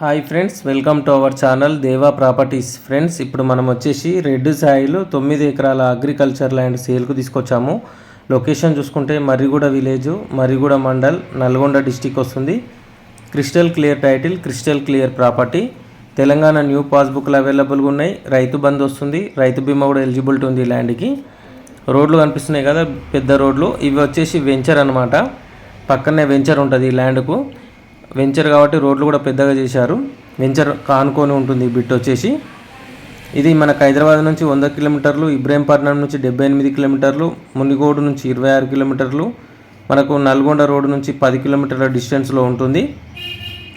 Hi friends welcome to our channel Deva properties. Friends ఇప్పుడు మనం వచ్చేసి రెడ్ సాయిలు తొమ్మిది ఎకరాల అగ్రికల్చర్ ల్యాండ్ సేల్కు తీసుకొచ్చాము. లొకేషన్ చూసుకుంటే మర్రిగూడ విలేజ్ మర్రిగూడ మండల్ నల్గొండ డిస్టిక్ వస్తుంది. Crystal clear title crystal clear property Telangana new పాస్బుక్లు అవైలబుల్గా ఉన్నాయి. రైతు బంద్ వస్తుంది. రైతు బీమా కూడా ఎలిజిబిలిటీ ఉంది ల్యాండ్కి రోడ్లు కనిపిస్తున్నాయి కదా పెద్ద రోడ్లు. ఇవి వచ్చేసి వెంచర్ అనమాట పక్కనే వెంచర్ ఉంటుంది ఈ ల్యాండ్కు వెంచర్ కాబట్టి రోడ్లు కూడా పెద్దగా చేశారు. వెంచర్ కానుకొని ఉంటుంది ఈ బిట్ వచ్చేసి. ఇది మనకు హైదరాబాద్ నుంచి వంద కిలోమీటర్లు ఇబ్రహీంపట్నం నుంచి డెబ్బై ఎనిమిది కిలోమీటర్లు మునిగోడు నుంచి ఇరవై ఆరు కిలోమీటర్లు మనకు నల్గొండ రోడ్డు నుంచి పది కిలోమీటర్ల డిస్టెన్స్లో ఉంటుంది.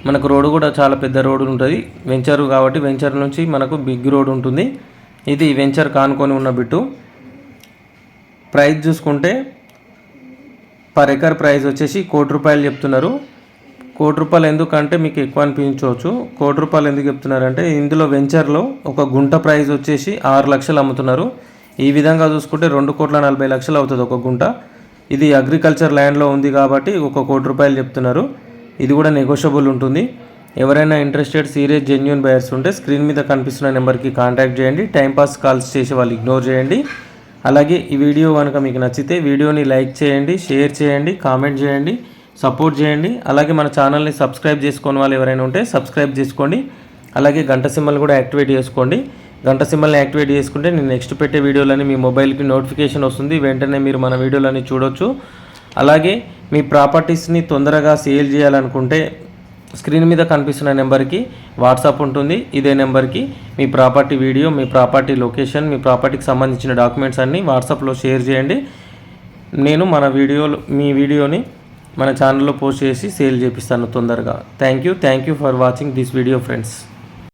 మనకు రోడ్డు కూడా చాలా పెద్ద రోడ్డు ఉంటుంది. వెంచర్ కాబట్టి వెంచర్ నుంచి మనకు బిగ్ రోడ్ ఉంటుంది. ఇది వెంచర్ కానుకొని ఉన్న బిట్టు. ప్రైస్ చూసుకుంటే పర్ ఎకర్ ప్రైస్ వచ్చేసి కోటి రూపాయలు చెప్తున్నారు. కోటి రూపాయలు ఎందుకంటే మీకు ఎక్కువ అనిపించవచ్చు. కోటి రూపాయలు ఎందుకు చెప్తున్నారంటే ఇందులో వెంచర్లో ఒక గుంట ప్రైస్ వచ్చేసి ఆరు లక్షలు అమ్ముతున్నారు. ఈ విధంగా చూసుకుంటే రెండు కోట్ల నలభై లక్షలు అవుతుంది ఒక గుంట. ఇది అగ్రికల్చర్ ల్యాండ్లో ఉంది కాబట్టి ఒక కోటి రూపాయలు చెప్తున్నారు. ఇది కూడా నెగోషియబుల్ ఉంటుంది. ఎవరైనా ఇంట్రెస్టెడ్ సీరియస్ జెన్యున్ బయర్స్ ఉంటే స్క్రీన్ మీద కనిపిస్తున్న నెంబర్కి కాంటాక్ట్ చేయండి. టైంపాస్ కాల్స్ చేసి వాళ్ళు ఇగ్నోర్ చేయండి. అలాగే ఈ వీడియో కనుక మీకు నచ్చితే వీడియోని లైక్ చేయండి షేర్ చేయండి కామెంట్ చేయండి. సపోర్ట్ చేయండి. అలాగే మన ఛానల్ని సబ్స్క్రైబ్ చేసుకుని వాళ్ళు ఎవరైనా ఉంటే సబ్స్క్రైబ్ చేసుకోండి. అలాగే గంట సింబల్ కూడా యాక్టివేట్ చేసుకోండి. గంట సింబల్ని యాక్టివేట్ చేసుకుంటే నేను నెక్స్ట్ పెట్టే వీడియోలని మీ మొబైల్కి నోటిఫికేషన్ వస్తుంది. వెంటనే మీరు మన వీడియోలని చూడొచ్చు. అలాగే మీ ప్రాపర్టీస్ని తొందరగా సేల్ చేయాలనుకుంటే స్క్రీన్ మీద కనిపిస్తున్న నెంబర్కి వాట్సాప్ ఉంటుంది. ఇదే నెంబర్కి మీ ప్రాపర్టీ వీడియో మీ ప్రాపర్టీ లొకేషన్ మీ ప్రాపర్టీకి సంబంధించిన డాక్యుమెంట్స్ అన్నీ వాట్సాప్లో షేర్ చేయండి. నేను మన వీడియోలో మీ వీడియోని మన ఛానల్లో పోస్ట్ చేసి సేల్ చేపిస్తాను తొందరగా. Thank you thank you for watching this video friends